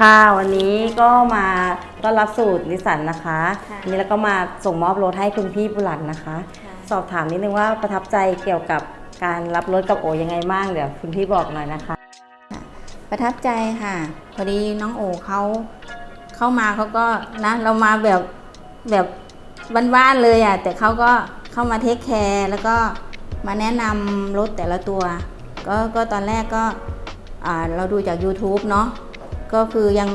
ค่ะวันนี้ก็มาต้อนรับสูตรนิสสันนะคะค่ะวันนี้แล้วก็มาส่งมอบรถให้คุณพี่บุหลันนะคะ ค่ะ สอบถามนิดนึงว่าประทับใจเกี่ยวกับการรับรถกับโอยังไงบ้างเดี๋ยวคุณพี่บอกหน่อยนะคะ ประทับใจค่ะ พอดีน้องโอเขาเข้ามาเขาก็นะ เรามาแบบแบบบ้านๆเลยอะแต่เขาก็เข้ามาเทคแคร์แล้วก็มาแนะนำรถแต่ละตัว ก็ก็ตอนแรกก็อ่าเราดูจาก YouTube เนาะ ก็คือยัง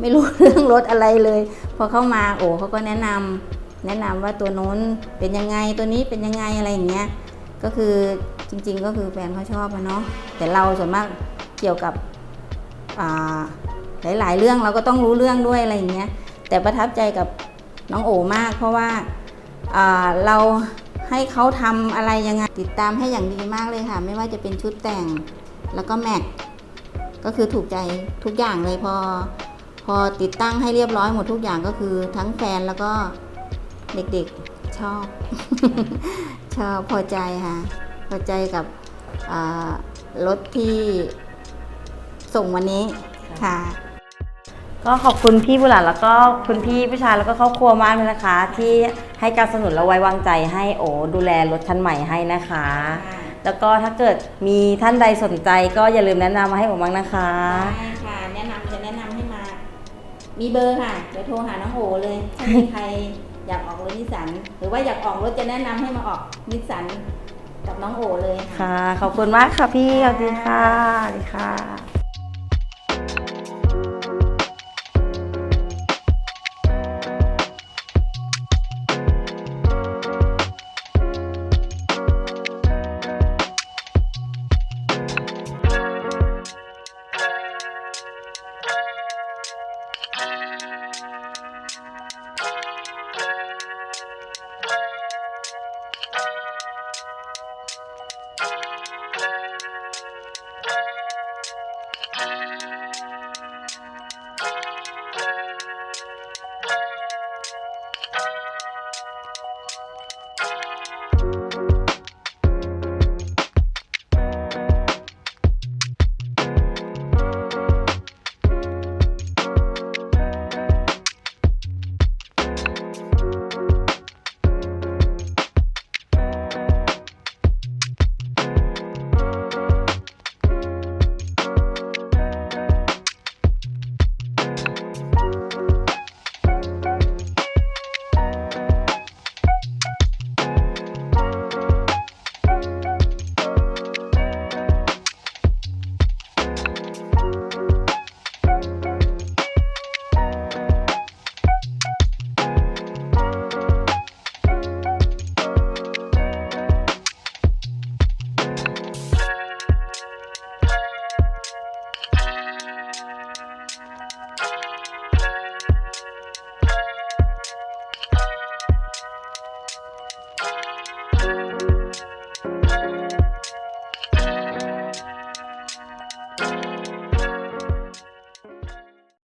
ไม่รู้เรื่องรถอะไรเลย พอเข้ามาโอ้เขาก็แนะนำแนะนำว่าตัวโน้นเป็นยังไงตัวนี้เป็นยังไงอะไรอย่างเงี้ยก็คือจริง ๆ ก็คือแฟนเขาชอบอะเนาะแต่เราส่วนมากเกี่ยวกับหลาย ๆ เรื่องเราก็ต้องรู้เรื่องด้วยอะไรอย่างเงี้ยแต่ประทับใจกับน้องโอมาก เพราะว่าอ่าเราให้เขาทำอะไรยังไงติดตามให้อย่างดีมากเลยค่ะ ไม่ว่าจะเป็นชุดแต่งแล้วก็แม็ก ก็คือถูกใจทุกอย่างเลยพอ พอติดตั้งให้เรียบร้อยหมดทุกอย่างก็คือทั้งแฟนแล้วก็เด็กๆชอบ ชอบพอใจค่ะ พอใจกับรถที่ส่งวันนี้ค่ะก็ขอบคุณพี่บุหลันแล้วก็คุณพี่ผู้ชายแล้วก็ครอบครัวมากเลยนะคะ ที่ให้การสนับสนุนและไว้วางใจให้โอดูแลรถคันใหม่ให้นะคะ แล้วก็ถ้าเกิดมีท่านใดสนใจก็อย่าลืมแนะนำมาให้ผมบ้างนะคะ ได้ค่ะ แนะนำจะแนะนำให้มา มีเบอร์ค่ะ เดี๋ยวโทรหาน้องโอเลยถ้ามีใครอยากออกรถนิสสัน หรือว่าอยากออกรถจะแนะนำให้มาออกนิสสันกับน้องโอเลยค่ะ ค่ะ ขอบคุณมากค่ะพี่ สวัสดีค่ะ สวัสดีค่ะ